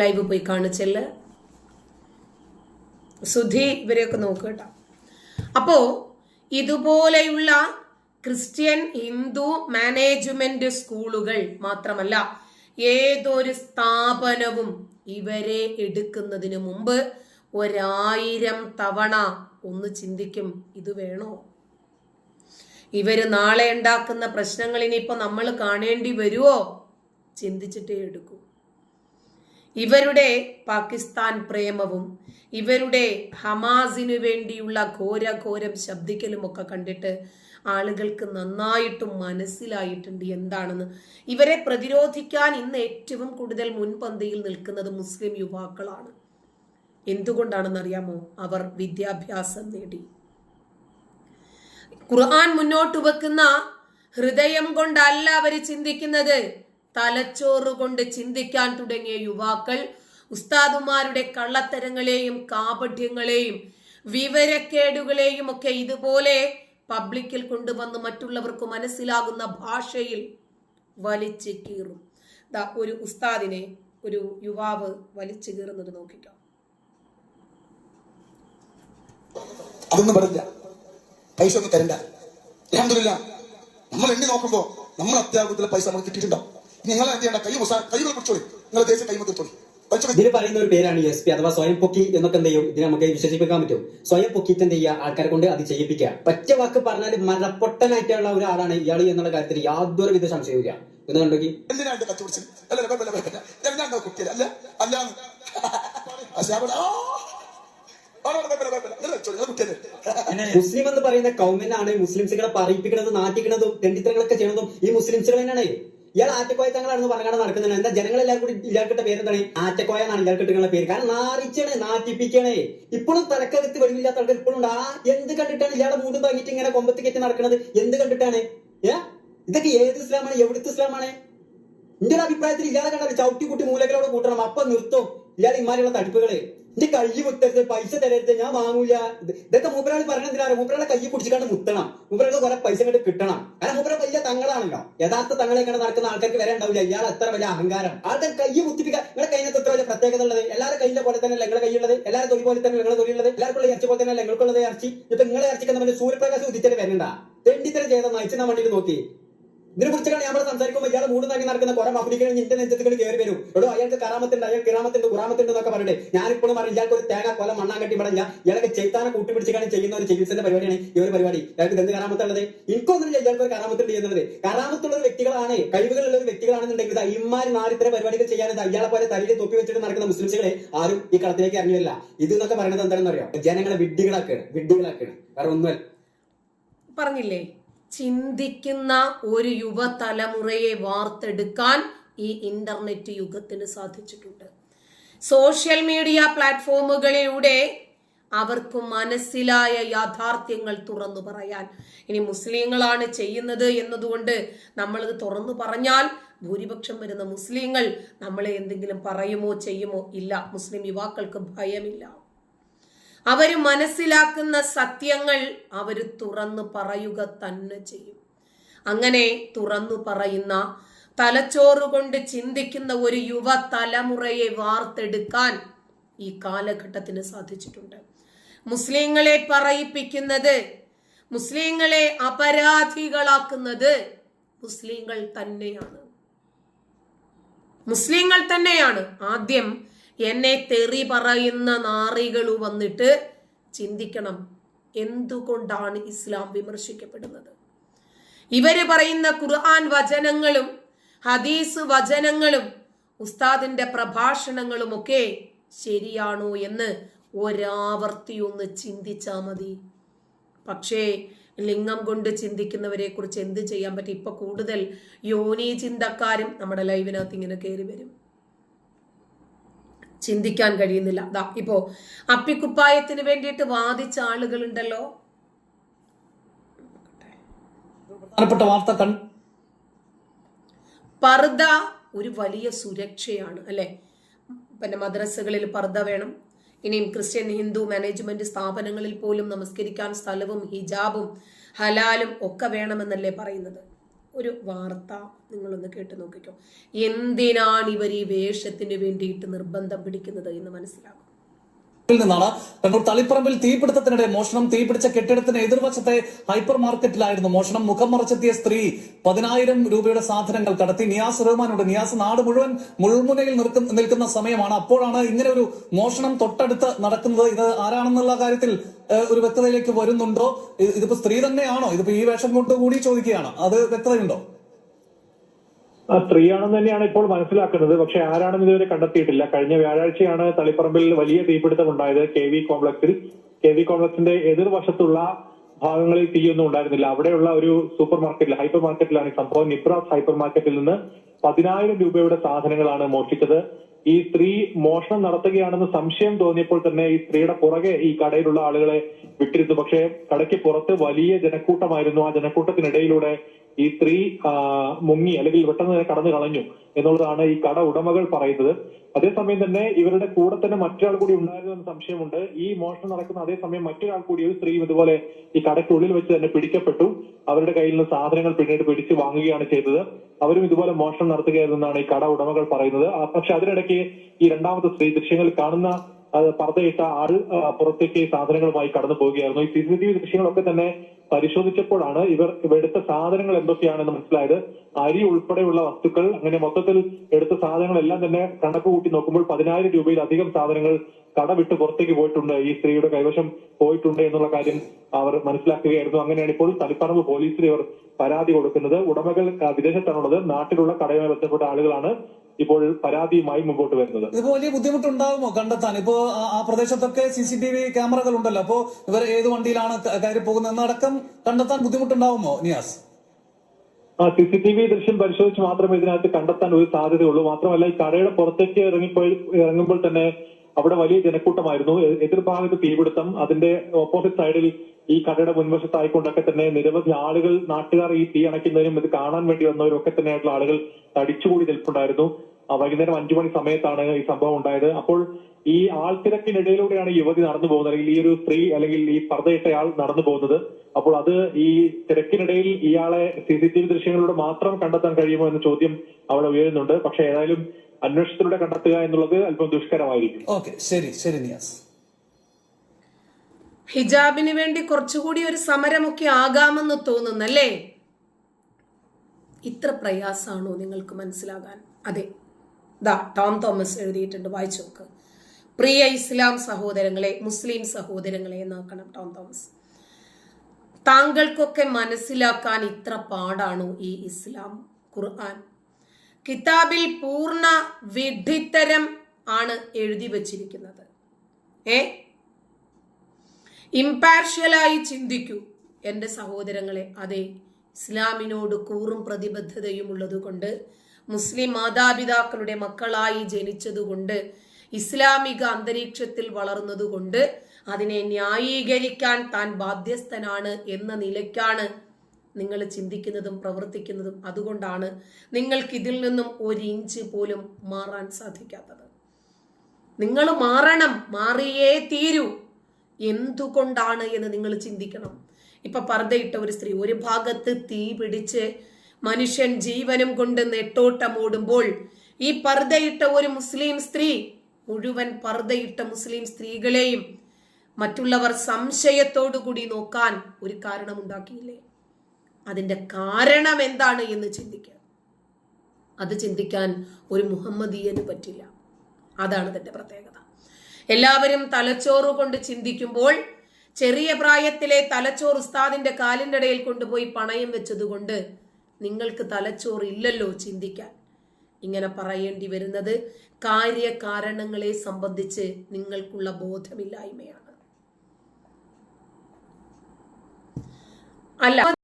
Live പോയി കാണിച്ചല്ലേ. സുധി ഇവരെയൊക്കെ നോക്കുക കേട്ടോ. അപ്പോ ഇതുപോലെയുള്ള ക്രിസ്ത്യൻ ഹിന്ദു മാനേജ്മെന്റ് സ്കൂളുകൾ മാത്രമല്ല ഏതൊരു സ്ഥാപനവും ഇവരെ എടുക്കുന്നതിന് മുമ്പ് ഒരായിരം തവണ ഒന്ന് ചിന്തിക്കും ഇത് വേണോ? ഇവർ നാളെ ഉണ്ടാക്കുന്ന പ്രശ്നങ്ങൾ ഇനിയിപ്പോ നമ്മൾ കാണേണ്ടി വരുമോ ചിന്തിച്ചിട്ടേ എടുക്കൂ. ഇവരുടെ പാകിസ്ഥാൻ പ്രേമവും ഇവരുടെ ഹമാസിനു വേണ്ടിയുള്ള ഘോരഘോരം ശബ്ദിക്കലും ഒക്കെ കണ്ടിട്ട് ആളുകൾക്ക് നന്നായിട്ടും മനസ്സിലായിട്ടുണ്ട് എന്താണെന്ന്. ഇവരെ പ്രതിരോധിക്കാൻ ഇന്ന് ഏറ്റവും കൂടുതൽ മുൻപന്തിയിൽ നിൽക്കുന്നത് മുസ്ലിം യുവാക്കളാണ്. എന്തുകൊണ്ടാണെന്ന് അറിയാമോ അവർ വിദ്യാഭ്യാസം നേടി. ഖുർആൻ മുന്നോട്ട് വെക്കുന്ന ഹൃദയം കൊണ്ടല്ല അവർ ചിന്തിക്കുന്നത്. തലച്ചോറ് കൊണ്ട് ചിന്തിക്കാൻ തുടങ്ങിയ യുവാക്കൾ ഉസ്താദുമാരുടെ കള്ളത്തരങ്ങളെയും കാപഠ്യങ്ങളെയും വിവരക്കേടുകളെയും ഒക്കെ ഇതുപോലെ പബ്ലിക്കിൽ കൊണ്ടുവന്ന് മറ്റുള്ളവർക്ക് മനസ്സിലാകുന്ന ഭാഷയിൽ വലിച്ചു കീറും. ദാ ഒരു ഉസ്താദിനെ ഒരു യുവാവ് വലിച്ചു കീറുന്നത് നോക്കിക്കാം. അതൊന്നും പൈസ ഒന്നും തരണ്ട. അലഹമില്ല നമ്മൾ എണ്ണി നോക്കുമ്പോ നമ്മൾ അത്യാവശ്യത്തിലെ പൈസ നമ്മൾ കിട്ടിയിട്ടുണ്ടാവും നിങ്ങൾ എന്ത് ചെയ്യണ്ട കൈ മുസാ കൈകൾ പിടിച്ചോളി. നിങ്ങൾ ദേശം കൈമ ഇതിന് പറയുന്ന ഒരു പേരാണ് എസ് പി അഥവാ സ്വയം പൊക്കി എന്നൊക്കെ എന്ത് ചെയ്യും? ഇതിനെ നമുക്ക് വിശേഷിപ്പിക്കാൻ പറ്റും. സ്വയം പൊക്കിയിട്ട് എന്ത് ചെയ്യുക? ആൾക്കാരെ കൊണ്ട് അത് ചെയ്യിപ്പിക്കുക. പറ്റ വാക്ക് പറഞ്ഞാൽ മരപ്പൊട്ടനായിട്ടുള്ള ഒരാളാണ് ഇയാൾ എന്നുള്ള കാര്യത്തിൽ യാതൊരു വിധ സംശയമില്ല എന്ന് കണ്ടോക്കി എന്തിനാ എന്റെ കത്ത് പിടിച്ചത്? അല്ല അല്ല, കുഴപ്പമില്ല കുഴപ്പമില്ല ഞാൻ ഞാൻ കുട്ടിയല്ല? അല്ല അല്ല. പക്ഷെ അവിടെ ആ. ആ, കുഴപ്പമില്ല കുഴപ്പമില്ല നിങ്ങൾ വെച്ചോളി നിങ്ങൾ കുട്ടിയല്ലേ? മുസ്ലിം എന്ന് പറയുന്ന കൗമനാണ് മുസ്ലിംസുകളെ പറയിപ്പിക്കുന്നതും നാട്ടിക്കുന്നതും തെണ്ടിത്തരങ്ങളൊക്കെ ചെയ്യുന്നതും ഈ മുസ്ലിംസുകൾ തന്നെയാണ്. ഇയാൾ ആറ്റക്കോയ തങ്ങളാണെന്ന് പറഞ്ഞാണ് നടക്കുന്നത്. എന്താ ജനങ്ങളെല്ലാം കൂടി ഇയാൾക്കിട്ട പേരെന്താണ്? ആറ്റക്കോയ എന്നാണ് ഇയാൾക്കിട്ടുള്ള പേര്. കാരണം നാറിച്ചാണ് നാട്ടിപ്പിക്കണേ ഇപ്പോഴും തലക്കകത്ത് വെളിവില്ലാത്ത ആൾക്കാർ ഇപ്പോഴും ഉണ്ട്. ആ എന്ത് കണ്ടിട്ടാണ് ഇയാളെ മൂട് തങ്ങിട്ട് ഇങ്ങനെ കൊമ്പത്ത് കെട്ടി നടക്കുന്നത് എന്ത് കണ്ടിട്ടാണ്? ഏ? ഇതൊക്കെ ഏത് ഇസ്ലാമാണ്? എവിടുത്തെ ഇസ്ലാമാണ്? എന്റെ അഭിപ്രായത്തിൽ ഇയാളെ കണ്ടാൽ ചവിട്ടി കുട്ടി മൂലകളോട് കൂട്ടണം. അപ്പൊ നിർത്തും. ഇയാൾ ഇമാരിയുള്ള തട്ടിപ്പുകൾ എന്റെ കൈ മുത്തരുത് പൈസ തരരുത് ഞാൻ വാങ്ങൂല. ഇത് ഇതൊക്കെ മൂപ്പരാളി പറയണെന്തിനാണ് മൂപ്പരാളെ കൈ പിടിച്ചിട്ട് മുത്തണം. മൂപ്പരാൾക്ക് കുറെ പൈസ കണ്ട് കിട്ടണം. കാരണം മൂപ്പര വലിയ തങ്ങളാണല്ലോ. യഥാർത്ഥ തങ്ങളെ കണ്ട് നടക്കുന്ന ആൾക്കാർക്ക് വരെ ഉണ്ടാവില്ല. ഇയാൾ എത്ര വലിയ അഹങ്കാരം. ആൾക്കാർ കൈ മുത്തിപ്പിക്കാൻ നിങ്ങളുടെ കയ്യിനകത്ത് എത്ര വലിയ പ്രത്യേകത ഉള്ളത്? എല്ലാവരും കയ്യിലെ പോലെ തന്നെ നിങ്ങളുടെ കൈയുള്ളത് എല്ലാവരും തൊഴിൽ പോലെ തന്നെ നിങ്ങളുടെ തൊഴിലുള്ളത് എല്ലാവർക്കുള്ള ഇറച്ചി പോലെ തന്നെ നിങ്ങൾക്കുള്ളത് ഇറച്ചി? ഇപ്പൊ നിങ്ങളെ ഇറച്ചിക്കുന്ന സൂര്യപ്രകാശം ഉദിച്ചിട്ട് വരണ്ട. തെണ്ടിത്തരം ചെയ്ത നയിച്ചെന്ന വണ്ടിയിൽ നോക്കി. ഇതിനെ കുറിച്ചാണ് നമ്മൾ സംസാരിക്കുമ്പോൾ ഇയാൾ മൂട് നാക്കി നടക്കുന്ന കുറെ മഫ്ലികൾ ഇന്ത്യൻ നെഞ്ചത്തുകൾ കയറി വരും. എടോ അയാൾക്ക് കറാമത്തുണ്ട് അയാൾ കിറാമത്തുണ്ട് കുറാമത്തുണ്ട് എന്നൊക്കെ പറയട്ടെ ഞാനിപ്പോഴും പറഞ്ഞു ഇയാൾക്ക് ഒരു തേങ്ങ കൊല മണ്ണാൻ കെട്ടി പറഞ്ഞ ഇയാൾക്ക് ചെയ്താനെ കൂട്ടിപ്പിടിച്ചാണ് ചെയ്യുന്ന ഒരു ചികിത്സന്റെ പരിപാടിയാണ് ഈ ഒരു പരിപാടി. ഇയാൾക്ക് എന്ത് കറാമത്തുള്ളത്? എനിക്കൊന്നുമില്ല ഇയാൾക്ക് ഒരു കറാമത്തുണ്ട് ചെയ്യുന്നത്. കറാമത്തുള്ള വ്യക്തികളാണ് കഴിവുകളുള്ള വ്യക്തികളാണെന്നുണ്ടെങ്കിൽ ഇമാരി നാരിത്ര പരിപാടികൾ ചെയ്യാൻ ഇയാളെ പോലെ തലയിൽ തൊപ്പി വെച്ചിട്ട് നടക്കുന്ന മുസ്ലിംസുകളെ ആരും ഈ കളത്തിലേക്ക് ഇറങ്ങിയില്ല ഇത് എന്നൊക്കെ പറയുന്നത് എന്താണെന്ന് അറിയാം ജനങ്ങളെ വിഡ്ഢികളാക്കാണ് വിഡ്ഢികളാക്കാണ് വേറെ ഒന്നുമല്ല. പറഞ്ഞില്ലേ? ചിന്തിക്കുന്ന ഒരു യുവതലമുറയെ വാർത്തെടുക്കാൻ ഈ ഇന്റർനെറ്റ് യുഗത്തിന് സാധിച്ചിട്ടുണ്ട്. സോഷ്യൽ മീഡിയ പ്ലാറ്റ്ഫോമുകളിലൂടെ അവർക്ക് മനസ്സിലായ യാഥാർത്ഥ്യങ്ങൾ തുറന്നു പറയാൻ. ഇനി മുസ്ലിങ്ങളാണ് ചെയ്യുന്നത് എന്നതുകൊണ്ട് നമ്മളത് തുറന്നു പറഞ്ഞാൽ ഭൂരിപക്ഷം വരുന്ന മുസ്ലിങ്ങൾ നമ്മളെ എന്തെങ്കിലും പറയുമോ ചെയ്യുമോ ഇല്ല. മുസ്ലിം യുവാക്കൾക്ക് ഭയമില്ല. അവർ മനസ്സിലാക്കുന്ന സത്യങ്ങൾ അവർ തുറന്നു പറയുക തന്നെ ചെയ്യും. അങ്ങനെ തുറന്നു പറയുന്ന തലച്ചോറ് കൊണ്ട് ചിന്തിക്കുന്ന ഒരു യുവ തലമുറയെ വാർത്തെടുക്കാൻ ഈ കാലഘട്ടത്തിന് സാധിച്ചിട്ടുണ്ട്. മുസ്ലിങ്ങളെ പറയിപ്പിക്കുന്നത് മുസ്ലിങ്ങളെ അപരാധികളാക്കുന്നത് മുസ്ലിങ്ങൾ തന്നെയാണ്. മുസ്ലിങ്ങൾ തന്നെയാണ്. ആദ്യം എന്നെ തെറി പറയുന്ന നാറികൾ വന്നിട്ട് ചിന്തിക്കണം എന്തുകൊണ്ടാണ് ഇസ്ലാം വിമർശിക്കപ്പെടുന്നത്? ഇവർ പറയുന്ന ഖുർആൻ വചനങ്ങളും ഹദീസ് വചനങ്ങളും ഉസ്താദിന്റെ പ്രഭാഷണങ്ങളും ഒക്കെ ശരിയാണോ എന്ന് ഒരാവർത്തി ഒന്ന് ചിന്തിച്ചാ മതി. പക്ഷേ ലിംഗം കൊണ്ട് ചിന്തിക്കുന്നവരെ കുറിച്ച് എന്ത് ചെയ്യാൻ പറ്റും? ഇപ്പൊ കൂടുതൽ യോനി ചിന്തക്കാരും നമ്മുടെ ലൈവിനകത്ത് ഇങ്ങനെ കയറി വരും. ചിന്തിക്കാൻ കഴിയുന്നില്ല. ദാ ഇപ്പോ അപ്പിക്കുപ്പായത്തിന് വേണ്ടിയിട്ട് വാദിച്ച ആളുകളുണ്ടല്ലോ. പ്രധാനപ്പെട്ട വാർത്ത പർദ ഒരു വലിയ സുരക്ഷയാണ് അല്ലെ? പിന്നെ മദ്രസകളിൽ പർദ വേണം. ഇനിയും ക്രിസ്ത്യൻ ഹിന്ദു മാനേജ്മെന്റ് സ്ഥാപനങ്ങളിൽ പോലും നമസ്കരിക്കാൻ സ്ഥലവും ഹിജാബും ഹലാലും ഒക്കെ വേണമെന്നല്ലേ പറയുന്നത്? ഒരു വാർത്ത നിങ്ങളൊന്ന് കേട്ട് നോക്കിക്കോ. എന്തിനാണ് ഇവർ ഈ വേഷത്തിന് വേണ്ടിയിട്ട് നിർബന്ധം പിടിക്കുന്നത് എന്ന് മനസ്സിലാകും. ിൽ നിന്നാണ്. കണ്ണൂർ തളിപ്പറമ്പിൽ തീപിടുത്തത്തിനിടെ മോഷണം തീപിടിച്ച കെട്ടിടത്തിന് എതിർവശത്തെ ഹൈപ്പർ മാർക്കറ്റിലായിരുന്നു മോഷണം. മുഖം മറച്ചെത്തിയ സ്ത്രീ പതിനായിരം രൂപയുടെ സാധനങ്ങൾ കടത്തി. നിയാസ് റഹ്മാനോട് നിയാസ് നാട് മുഴുവൻ മുൾമുനയിൽ നിൽക്കുന്ന സമയമാണ്. അപ്പോഴാണ് ഇങ്ങനെ ഒരു മോഷണം തൊട്ടടുത്ത് നടക്കുന്നത്. ഇത് ആരാണെന്നുള്ള കാര്യത്തിൽ ഒരു വ്യക്തതയിലേക്ക് വരുന്നുണ്ടോ? ഇതിപ്പോ സ്ത്രീ തന്നെയാണോ? ഇതിപ്പോ ഈ വേഷം കൊണ്ട് കൂടി ചോദിക്കുകയാണ്. അത് വ്യക്തതയുണ്ടോ? ആ സ്ത്രീയാണെന്ന് തന്നെയാണ് ഇപ്പോൾ മനസ്സിലാക്കുന്നത്. പക്ഷെ ആരാണെന്ന് ഇതുവരെ കണ്ടെത്തിയിട്ടില്ല. കഴിഞ്ഞ വ്യാഴാഴ്ചയാണ് തളിപ്പറമ്പിൽ വലിയ തീപിടുത്തം ഉണ്ടായത് കെ വി കോംപ്ലക്സിൽ. കെ വി കോംപ്ലക്സിന്റെ എതിർവശത്തുള്ള ഭാഗങ്ങളിൽ തീയൊന്നും ഉണ്ടായിരുന്നില്ല. അവിടെയുള്ള ഒരു സൂപ്പർ മാർക്കറ്റിൽ ഹൈപ്പർ മാർക്കറ്റിലാണ് ഈ സംഭവം. നിപ്രാസ് ഹൈപ്പർ മാർക്കറ്റിൽ നിന്ന് പതിനായിരം രൂപയുടെ സാധനങ്ങളാണ് മോഷ്ടിച്ചത്. ഈ സ്ത്രീ മോഷണം നടത്തുകയാണെന്ന് സംശയം തോന്നിയപ്പോൾ തന്നെ ഈ സ്ത്രീയുടെ പുറകെ ഈ കടയിലുള്ള ആളുകളെ വിട്ടിരുന്നു. പക്ഷേ കടയ്ക്ക് പുറത്ത് വലിയ ജനക്കൂട്ടമായിരുന്നു. ആ ജനക്കൂട്ടത്തിനിടയിലൂടെ ഈ സ്ത്രീ മുങ്ങി അല്ലെങ്കിൽ പെട്ടെന്ന് തന്നെ കടന്നു കളഞ്ഞു എന്നുള്ളതാണ് ഈ കട ഉടമകൾ പറയുന്നത്. അതേസമയം തന്നെ ഇവരുടെ കൂടെ തന്നെ മറ്റൊരാൾ കൂടി ഉണ്ടായിരുന്നു എന്ന സംശയമുണ്ട്. ഈ മോഷണം നടക്കുന്ന അതേസമയം മറ്റൊരാൾ കൂടി ഒരു സ്ത്രീയും ഇതുപോലെ ഈ കടയ്ക്കുള്ളിൽ വെച്ച് തന്നെ പിടിക്കപ്പെട്ടു. അവരുടെ കയ്യിൽ നിന്ന് സാധനങ്ങൾ പിന്നീട് പിടിച്ച് വാങ്ങുകയാണ് ചെയ്തത്. അവരും ഇതുപോലെ മോഷണം നടത്തുകയായിരുന്നെന്നാണ് ഈ കട ഉടമകൾ പറയുന്നത്. പക്ഷെ അതിനിടയ്ക്ക് ഈ രണ്ടാമത്തെ സ്ത്രീ ദൃശ്യങ്ങൾ കാണുന്ന പർദ്ദയിട്ട ആൾ പുറത്തേക്ക് സാധനങ്ങളുമായി കടന്നു പോവുകയായിരുന്നു. ഈ സി സി ടി വി ദൃശ്യങ്ങളൊക്കെ തന്നെ പരിശോധിച്ചപ്പോഴാണ് ഇവർ എടുത്ത സാധനങ്ങൾ എന്തൊക്കെയാണെന്ന് മനസ്സിലായത്. അരി ഉൾപ്പെടെയുള്ള വസ്തുക്കൾ അങ്ങനെ മൊത്തത്തിൽ എടുത്ത സാധനങ്ങളെല്ലാം തന്നെ കണക്ക് കൂട്ടി നോക്കുമ്പോൾ പതിനായിരം രൂപയിലധികം സാധനങ്ങൾ കടവിട്ട് പുറത്തേക്ക് പോയിട്ടുണ്ട്. ഈ സ്ത്രീയുടെ കൈവശം പോയിട്ടുണ്ട് എന്നുള്ള കാര്യം അവർ മനസ്സിലാക്കുകയായിരുന്നു. അങ്ങനെയാണ് ഇപ്പോൾ തളിപ്പറമ്പ് പോലീസിൽ ഇവർ പരാതി കൊടുക്കുന്നത്. ഉടമകൾ വിദേശത്താണുള്ളത്. നാട്ടിലുള്ള കടയുമായി ബന്ധപ്പെട്ട ആളുകളാണ്. ഇപ്പോൾ പരാതിയുമായി മുമ്പോട്ട് വരുന്നത്. ഇപ്പൊ വലിയ ബുദ്ധിമുട്ടുണ്ടാകുമോ കണ്ടെത്താൻ? ഇപ്പോ ആ- പ്രദേശത്തൊക്കെ സി സി ടി വി ക്യാമറകൾ ഉണ്ടല്ലോ. അപ്പോ ഇവർ ഏത് വണ്ടിയിലാണ് കയറി പോകുന്നത് എന്നടക്കം കണ്ടെത്താൻ ബുദ്ധിമുട്ടുണ്ടാവുമോ നിയാസ്? ആ സി സി ടി വി ദൃശ്യം പരിശോധിച്ച് മാത്രമേ ഇതിനകത്ത് കണ്ടെത്താൻ ഒരു സാധ്യതയുള്ളൂ. മാത്രമല്ല ഈ കടയുടെ പുറത്തേക്ക് ഇറങ്ങിപ്പോയി ഇറങ്ങുമ്പോൾ തന്നെ അവിടെ വലിയ ജനക്കൂട്ടമായിരുന്നു. എതിർഭാഗത്ത് തീപിടുത്തം അതിന്റെ ഓപ്പോസിറ്റ് സൈഡിൽ ഈ കടയുടെ മുൻവശത്തായിക്കൊണ്ടൊക്കെ തന്നെ നിരവധി ആളുകൾ നാട്ടുകാർ ഈ തീ അണയ്ക്കുന്നതിനും ഇത് കാണാൻ വേണ്ടി വന്നവരും ഒക്കെ തന്നെയായിട്ടുള്ള ആളുകൾ തടിച്ചുകൂടി നിൽപ്പുണ്ടായിരുന്നു. വൈകുന്നേരം അഞ്ചു മണി സമയത്താണ് ഈ സംഭവം ഉണ്ടായത്. അപ്പോൾ ഈ ആൾത്തിരക്കിനിടയിലൂടെയാണ് ഈ യുവതി നടന്നു പോകുന്നത്. അല്ലെങ്കിൽ ഈ ഒരു സ്ത്രീ അല്ലെങ്കിൽ ഈ പർദ്ദയിട്ടയാൾ നടന്നു പോകുന്നത്. അപ്പോൾ അത് ഈ തിരക്കിനിടയിൽ ഇയാളെ സി സി ടി വി ദൃശ്യങ്ങളിലൂടെ മാത്രം കണ്ടെത്താൻ കഴിയുമോ എന്ന ചോദ്യം അവിടെ ഉയരുന്നുണ്ട്. പക്ഷെ ഏതായാലും അന്വേഷണത്തിലൂടെ കണ്ടെത്തുക എന്നുള്ളത് അല്പം ദുഷ്കരമായിരിക്കും. ഓക്കെ ശരി ശരി നിയാസ്. ഹിജാബിന് വേണ്ടി കുറച്ചുകൂടി ഒരു സമരമൊക്കെ ആകാമെന്ന് തോന്നുന്നല്ലേ? ഇത്ര പ്രയാസാണോ നിങ്ങൾക്ക് മനസ്സിലാകാൻ? അതെ. ദാ ടോം തോമസ് എഴുതിയിട്ടുണ്ട് വായിച്ചു നോക്ക്. പ്രിയ ഇസ്ലാം സഹോദരങ്ങളെ മുസ്ലിം സഹോദരങ്ങളെ എന്നാക്കണം ടോം തോമസ്. താങ്കൾക്കൊക്കെ മനസ്സിലാക്കാൻ ഇത്ര പാടാണോ ഈ ഇസ്ലാം ഖുർആൻ? കിതാബിൽ പൂർണ വിഡിത്തരം ആണ് എഴുതി വച്ചിരിക്കുന്നത്. ഏ? ഇമ്പാർഷ്യലായി ചിന്തിക്കൂ എന്റെ സഹോദരങ്ങളെ. അതെ ഇസ്ലാമിനോട് കൂറും പ്രതിബദ്ധതയും ഉള്ളതുകൊണ്ട് മുസ്ലിം മാതാപിതാക്കളുടെ മക്കളായി ജനിച്ചതുകൊണ്ട് ഇസ്ലാമിക അന്തരീക്ഷത്തിൽ വളർന്നതുകൊണ്ട് അതിനെ ന്യായീകരിക്കാൻ താൻ ബാധ്യസ്ഥനാണ് എന്ന നിലയ്ക്കാണ് നിങ്ങൾ ചിന്തിക്കുന്നതും പ്രവർത്തിക്കുന്നതും. അതുകൊണ്ടാണ് നിങ്ങൾക്ക് ഇതിൽ നിന്നും ഒരു ഇഞ്ച് പോലും മാറാൻ സാധിക്കാത്തത്. നിങ്ങൾ മാറണം മാറിയേ തീരൂ. എന്തുകൊണ്ടാണ് എന്ന് നിങ്ങൾ ചിന്തിക്കണം. ഇപ്പൊ പർദ്ദയിട്ട ഒരു സ്ത്രീ ഒരു ഭാഗത്ത് തീ പിടിച്ച് മനുഷ്യൻ ജീവനും കൊണ്ട് നെട്ടോട്ടമോടുമ്പോൾ ഈ പർദ്ദയിട്ട ഒരു മുസ്ലിം സ്ത്രീ മുഴുവൻ പർദ്ദയിട്ട മുസ്ലിം സ്ത്രീകളെയും മറ്റുള്ളവർ സംശയത്തോടു കൂടി നോക്കാൻ ഒരു കാരണമുണ്ടാക്കിയില്ലേ? അതിന്റെ കാരണം എന്താണ് എന്ന് ചിന്തിക്കുക അത് ചിന്തിക്കാൻ ഒരു മുഹമ്മദീയന് പറ്റില്ല. അതാണ് തന്റെ പ്രത്യേകത. എല്ലാവരും തലച്ചോറ് കൊണ്ട് ചിന്തിക്കുമ്പോൾ ചെറിയ പ്രായത്തിലെ തലച്ചോറ് ഉസ്താദിന്റെ കാലിന്റെ ഇടയിൽ കൊണ്ടുപോയി പണയം വെച്ചതുകൊണ്ട് നിങ്ങൾക്ക് തലച്ചോറ് ഇല്ലല്ലോ ചിന്തിക്കാൻ. ഇങ്ങനെ പറയേണ്ടി വരുന്നത് കാര്യകാരണങ്ങളെ സംബന്ധിച്ച് നിങ്ങൾക്കുള്ള ബോധമില്ലായ്മയാണ്. അല്ല